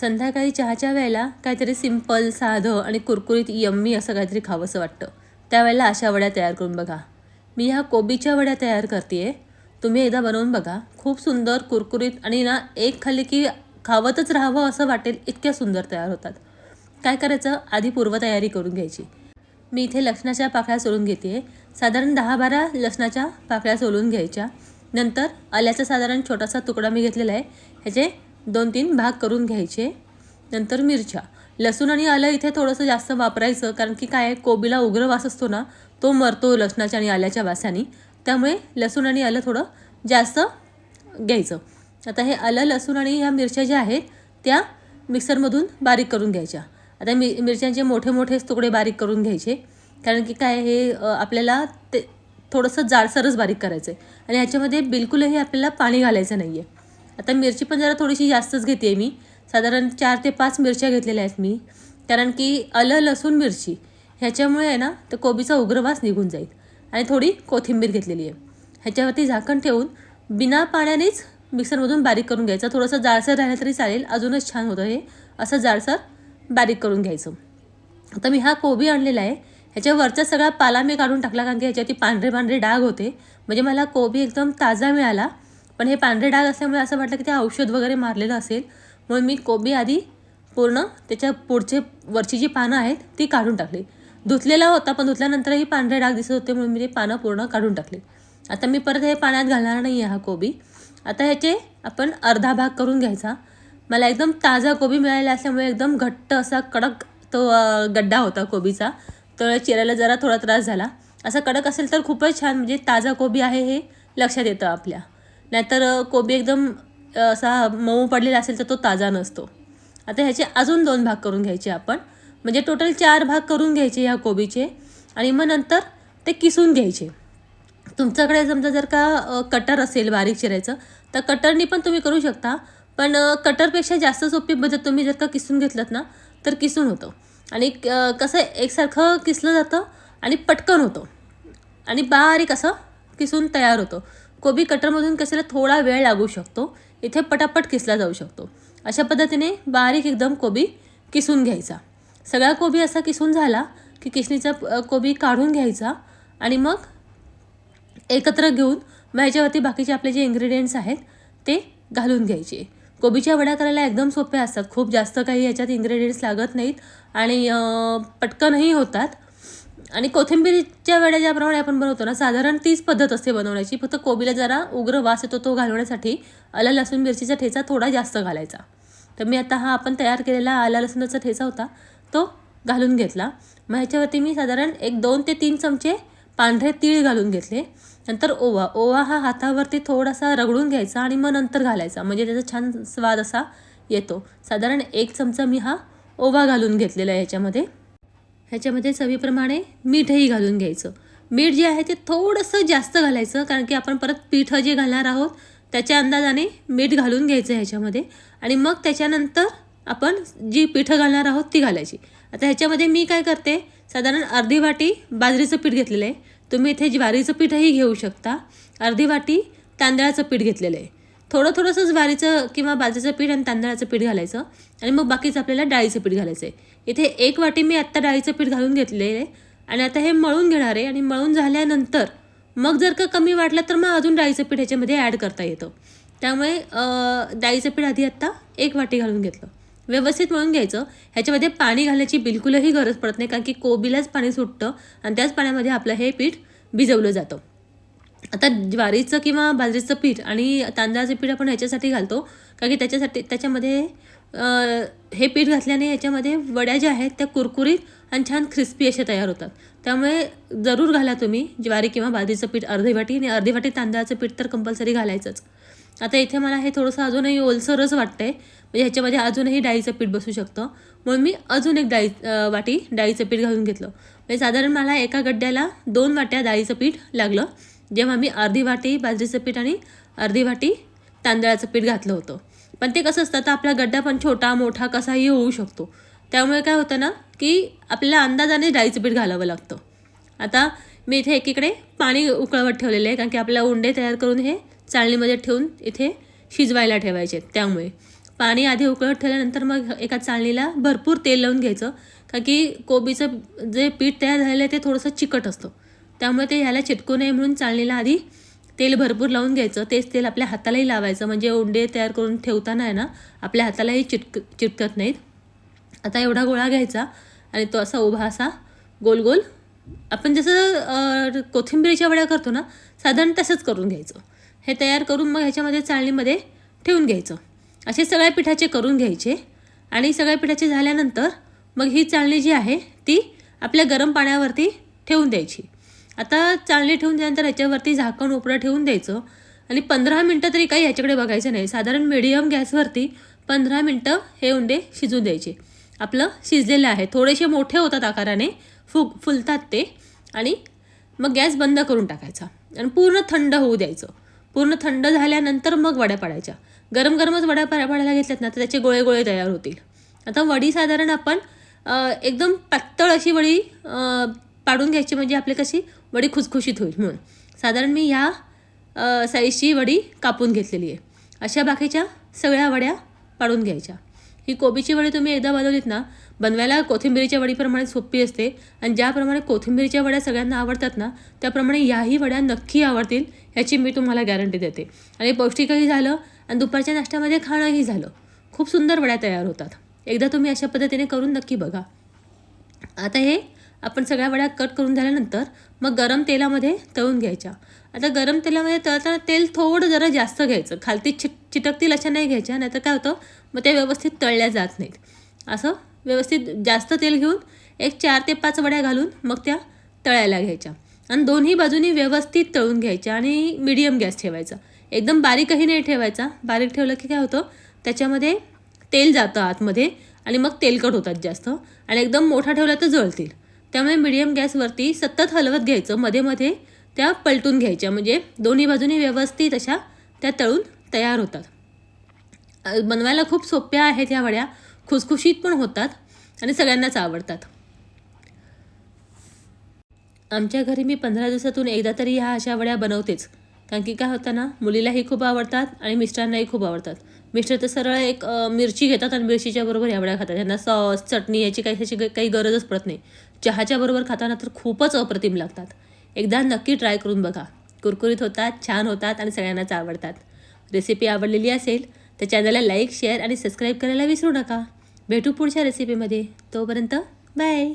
संध्याकाळी चहाच्या वेळेला काहीतरी सिंपल साधं आणि कुरकुरीत यम्मी असं काहीतरी खावंसं वाटतं. त्यावेळेला अशा वड्या तयार करून बघा. मी ह्या कोबीच्या वड्या तयार करते आहे तुम्ही एकदा बनवून बघा. खूप सुंदर कुरकुरीत आणि ना एक खाल्ली की खावतच राहावं असं वाटेल इतक्या सुंदर तयार होतात. काय करायचं? आधी पूर्वतयारी करून घ्यायची. मी इथे लसणाच्या पाकळ्या सोलून घेते साधारण दहा बारा लसणाच्या पाकळ्या सोलून घ्यायच्या. नंतर आल्याचा साधारण छोटासा तुकडा मी घेतलेला आहे. ह्याचे दोन तीन भाग करून घ्यायचे. नंतर मिरच्या. लसूण आणि आलं इथे थोडंसं जास्त वापरायचं कारण की काय कोबीला उग्र वास असतो ना तो मरतो लसणाच्या आणि आल्याच्या वासाने. त्यामुळे लसूण आणि आलं थोडं जास्त घ्यायचं. आता हे आलं लसूण आणि ह्या मिरच्या ज्या आहेत त्या मिक्सरमधून बारीक करून घ्यायच्या. आता मि मिरच्यांचे मोठे मोठेच तुकडे बारीक करून घ्यायचे कारण की काय हे आपल्याला ते थोडंसं जाडसरच बारीक करायचं आहे आणि ह्याच्यामध्ये बिलकुलही आपल्याला पाणी घालायचं नाही आहे आता मिरची पण जरा थोडीशी जास्तच घेते मी. साधारण चार ते पाच मिरच्या घेतलेल्या आहेत मी. कारण की आलं लसूण मिरची ह्याच्यामुळे आहे ना तर कोबीचा उग्रवास निघून जाईल. आणि थोडी कोथिंबीर घेतलेली आहे. ह्याच्यावरती झाकण ठेवून बिना पाण्यानेच मिक्सरमधून बारीक करून घ्यायचं. थोडंसं जाडसर राहिलं तरी चालेल. अजूनच छान होतं हे. असं जाडसर बारीक करून घ्यायचं. आता मी हा कोबी आणलेला आहे. ह्याच्या वरचा सगळा पाला मी काढून टाकला कारण की ह्याच्यावरती पांढरे पांढरे डाग होते. म्हणजे मला कोबी एकदम ताजा मिळाला. पण हे पांढरे डाग असल्यामुळे असं वाटलं की ते औषध वगैरे मारलेलं असेल. म्हणून मी कोबी आधी पूर्ण त्याच्या पुढचे वरची जी पानं आहेत ती काढून टाकली. धुतलेला होता पण धुतल्यानंतरही पांढरे डाग दिसत होते म्हणून मी ते पानं पूर्ण काढून टाकले. आता मी परत हे पाण्यात घालणार नाही आहे हा कोबी. आता ह्याचे आपण अर्धा भाग करून घ्यायचा. मला एकदम ताजा कोबी मिळालेला असल्यामुळे एकदम घट्ट असा कडक तो गड्डा होता कोबीचा. तर चिरायला जरा थोडा त्रास झाला. असं कडक असेल तर खूपच छान म्हणजे ताजा कोबी आहे हे लक्षात येतं आपल्या. नाहीतर कोबी एकदम असा मऊ पडलेला असेल तर तो ताजा नसतो. आता ह्याचे अजून दोन भाग करून घ्यायचे आपण. म्हणजे टोटल चार भाग करून घ्यायचे ह्या कोबीचे आणि मग नंतर ते किसून घ्यायचे. तुमच्याकडे समजा जर का कटर असेल बारीक चिरायचं तर कटरनी पण तुम्ही करू शकता. पण कटरपेक्षा जास्त सोपी पद्धत तुम्ही जर का किसून घेतलं ना तर किसून होतं. आणि कसं एकसारखं किसलं जातं आणि पटकन होतं. आणि बारीक असं किसून तयार होतं. कोबी कटरमधून कशाला थोडा वेळ लागू शकतो? इथे पटापट किसला जाऊ शकतो. अशा पद्धतीने बारीक एकदम कोबी किसून घ्यायचा. सगळा कोबी असा किसून झाला की किसणीचा कोबी काढून घ्यायचा आणि मग एकत्र घेऊन मग ह्याच्यावरती बाकीचे आपले जे इन्ग्रेडियंट्स आहेत ते घालून घ्यायचे. कोबीच्या वड्या करायला एकदम सोप्या असतात. खूप जास्त काही याच्यात इन्ग्रेडियंट्स लागत नाहीत आणि पटकनही होतात. आणि कोथिंबीरीच्या वड्या ज्याप्रमाणे आपण बनवतो ना साधारण तीच पद्धत असते बनवण्याची. फक्त कोबीला जरा उग्र वास येतो तो घालवण्यासाठी आला लसूण मिरचीचा ठेचा थोडा जास्त घालायचा. तर मी आता हा आपण तयार केलेला आला लसूणाचा ठेचा होता तो घालून घेतला. मग ह्याच्यावरती मी साधारण एक दोन ते तीन चमचे पांढरे तीळ घालून घेतले. नंतर ओवा ओवा हा हातावरती थोडासा रगडून घ्यायचा आणि मग नंतर घालायचा. म्हणजे त्याचा छान स्वाद असा येतो. साधारण एक चमचा मी हा ओवा घालून घेतलेला आहे ह्याच्यामध्ये. ह्याच्यामध्ये चवीप्रमाणे मीठही घालून घ्यायचं. मीठ जे आहे ते थोडंसं जास्त घालायचं कारण की आपण परत पीठ जे घालणार आहोत त्याच्या अंदाजाने मीठ घालून घ्यायचं ह्याच्यामध्ये. आणि मग त्याच्यानंतर आपण जी पिठं घालणार आहोत ती घालायची. आता ह्याच्यामध्ये मी काय करते साधारण अर्धी वाटी बाजरीचं पीठ घेतलेलं आहे. तुम्ही इथे ज्वारीचं पीठही घेऊ शकता. अर्धी वाटी तांदळाचं पीठ घेतलेलं आहे. थोडं थोडंसं ज्वारीचं किंवा बाजरीचं पीठ आणि तांदळाचं पीठ घालायचं. आणि मग बाकीचं आपल्याला डाळीचं पीठ घालायचं आहे. इथे एक वाटी मी आत्ता डाळीचं पीठ घालून घेतलेलं आहे. आणि आता हे मळून घेणार आहे आणि मळून झाल्यानंतर मग जर का कमी वाटलं तर मग अजून डाळीचं पीठ ह्याच्यामध्ये ॲड करता येतं. त्यामुळे डाळीचं पीठ आधी आत्ता एक वाटी घालून घेतलं. व्यवस्थित मळून घ्यायचं. ह्याच्यामध्ये पाणी घालण्याची बिलकुलही गरज पडत नाही कारण की कोबीलाच पाणी सुटतं आणि त्याच पाण्यामध्ये आपलं हे पीठ भिजवलं जातं. आता ज्वारीचं किंवा बाजरीचं पीठ आणि तांदळाचं पीठ आपण ह्याच्यासाठी घालतो कारण की त्याच्यासाठी त्याच्यामध्ये हे पीठ घातल्याने याच्यामध्ये वड्या ज्या आहेत त्या कुरकुरीत आणि छान क्रिस्पी अशा तयार होतात. त्यामुळे जरूर घाला तुम्ही ज्वारी किंवा बाजरीचं पीठ अर्धी वाटी आणि अर्धी वाटी तांदळाचं पीठ तर कंपल्सरी घालायचंच. आता इथे मला हे थोडंसं अजूनही ओलसरच वाटतं आहे म्हणजे ह्याच्यामध्ये अजूनही डाळीचं पीठ बसू शकतं. म्हणून मी अजून एक डाळी वाटी डाळीचं पीठ घालून घेतलं. म्हणजे साधारण मला एका गड्ड्याला दोन वाट्या डाळीचं पीठ लागलं. जेव्हा मी अर्धी वाटी बाजरीचं पीठ आणि अर्धी वाटी तांदळाचं पीठ घातलं होतं. पण ते कसं असतं तर आपला गड्डा पण छोटा मोठा कसाही होऊ शकतो. त्यामुळे काय होतं ना की आपल्याला अंदाजाने डाळीचं पीठ घालावं लागतं. आता मी इथे एकीकडे पाणी उकळवत ठेवलेलं आहे कारण की आपल्याला उंडे तयार करून हे चाळणीमध्ये ठेवून इथे शिजवायला ठेवायचे त्यामुळे. पाणी आधी उकळत ठेवल्यानंतर मग एका चाळणीला भरपूर तेल लावून घ्यायचं कारण की कोबीचं जे पीठ तयार झालेलं आहे ते थोडंसं चिकट असतं. त्यामुळे ते ह्याला चिटकू नये म्हणून चाळणीला आधी तेल भरपूर लावून घ्यायचं. तेच तेल आपल्या हातालाही लावायचं. म्हणजे उंडे तयार करून ठेवताना आहे ना आपल्या हातालाही चिटक चिटकत नाहीत. आता एवढा गोळा घ्यायचा आणि तो असा उभा असा गोल गोल. आपण जसं कोथिंबीरीच्या वड्या करतो ना साधारण तसंच करून घ्यायचं. हे तयार करून मग ह्याच्यामध्ये चाळणीमध्ये ठेवून घ्यायचं. असे सगळ्या पिठाचे करून घ्यायचे. आणि सगळ्या पिठाचे झाल्यानंतर मग ही चाळणी जी आहे ती आपल्या गरम पाण्यावरती ठेवून द्यायची. आता चाळणी ठेवून त्यानंतर ह्याच्यावरती झाकण उपडं ठेवून द्यायचं. आणि पंधरा मिनटं तरी काही ह्याच्याकडे बघायचं नाही. साधारण मिडियम गॅसवरती पंधरा मिनटं हे उंडे शिजू द्यायचे. आपलं शिजलेलं आहे. थोडेसे मोठे होतात आकाराने फु फुलतात ते. आणि मग गॅस बंद करून टाकायचा. आणि पूर्ण थंड होऊ द्यायचं. पूर्ण थंड झाल्यानंतर मग वड्या पाडायच्या. गरम गरमच वड्या पाड्या पाडायला घेतल्यात ना तर त्याचे गोळे गोळे तयार होतील. आता वडी साधारण आपण एकदम पातळ अशी वडी पाडून घ्यायची म्हणजे आपली कशी वडी खुसखुशीत होईल म्हणून. साधारण मी ह्या साईजची वडी कापून घेतलेली आहे. अशा बाकीच्या सगळ्या वड्या पाडून घ्यायच्या. ही कोबीची वडी तुम्ही एकदा बनवलीत ना बनवायला कोथिंबिरीच्या वडीप्रमाणे सोपी असते आणि ज्याप्रमाणे कोथिंबिरीच्या वड्या सगळ्यांना आवडतात ना त्याप्रमाणे याही वड्या नक्की आवडतील ह्याची मी तुम्हाला गॅरंटी देते. आणि पौष्टिकही झालं आणि दुपारच्या नाश्त्यामध्ये खाणंही झालं. खूप सुंदर वड्या तयार होतात. एकदा तुम्ही अशा पद्धतीने करून नक्की बघा. आता हे आपण सगळ्या वड्या कट करून झाल्यानंतर मग गरम तेलामध्ये तळून घ्यायच्या. आता गरम तेलामध्ये तळताना तेल थोडं जरा जास्त घ्यायचं. खालती चिट चिटकतील अशा नाही घ्यायच्या. नाहीतर काय होतं मग ते व्यवस्थित तळल्या जात नाहीत. असं व्यवस्थित जास्त तेल घेऊन एक चार ते पाच वड्या घालून मग त्या तळायला घ्यायच्या. आणि दोन्ही बाजूनी व्यवस्थित तळून घ्यायच्या आणि मिडियम गॅस ठेवायचा. एकदम बारीकही नाही ठेवायचा. बारीक ठेवलं की काय होतं त्याच्यामध्ये तेल जातं आतमध्ये आणि मग तेलकट होतात जास्त. आणि एकदम मोठा ठेवला तर जळतील. त्यामुळे मिडियम गॅसवरती सतत हलवत घ्यायचं मध्ये मध्ये त्या पलटून घ्यायच्या. म्हणजे दोन्ही बाजूनी व्यवस्थित अशा त्या तळून तयार होतात. बनवायला खूप सोप्या आहेत ह्या वड्या. खुसखुशीत पण होतात आणि सगळ्यांनाच आवडतात. आमच्या घरी मी पंधरा दिवसातून एकदा तरी ह्या अशा वड्या बनवतेच. कारण की काय होतं ना मुलीलाही खूप आवडतात आणि मिस्टरांनाही खूप आवडतात. मिस्टर तर सरळ एक मिरची घेतात आणि मिरचीच्या बरोबर ह्या वड्या खातात. त्यांना सॉस चटणी याची काही ह्याची काही- काही गरजच पडत नाही. चहाच्या बरोबर खाताना तर खूपच अप्रतिम लागतात. एकदा नक्की ट्राय करून बघा. कुरकुरीत होतात छान होतात आणि सगळ्यांनाच आवडतात. रेसिपी आवडलेली असेल तर चॅनलला लाईक शेअर आणि सबस्क्राईब करायला विसरू नका. भेटू पुढच्या रेसिपीमध्ये. तोपर्यंत बाय.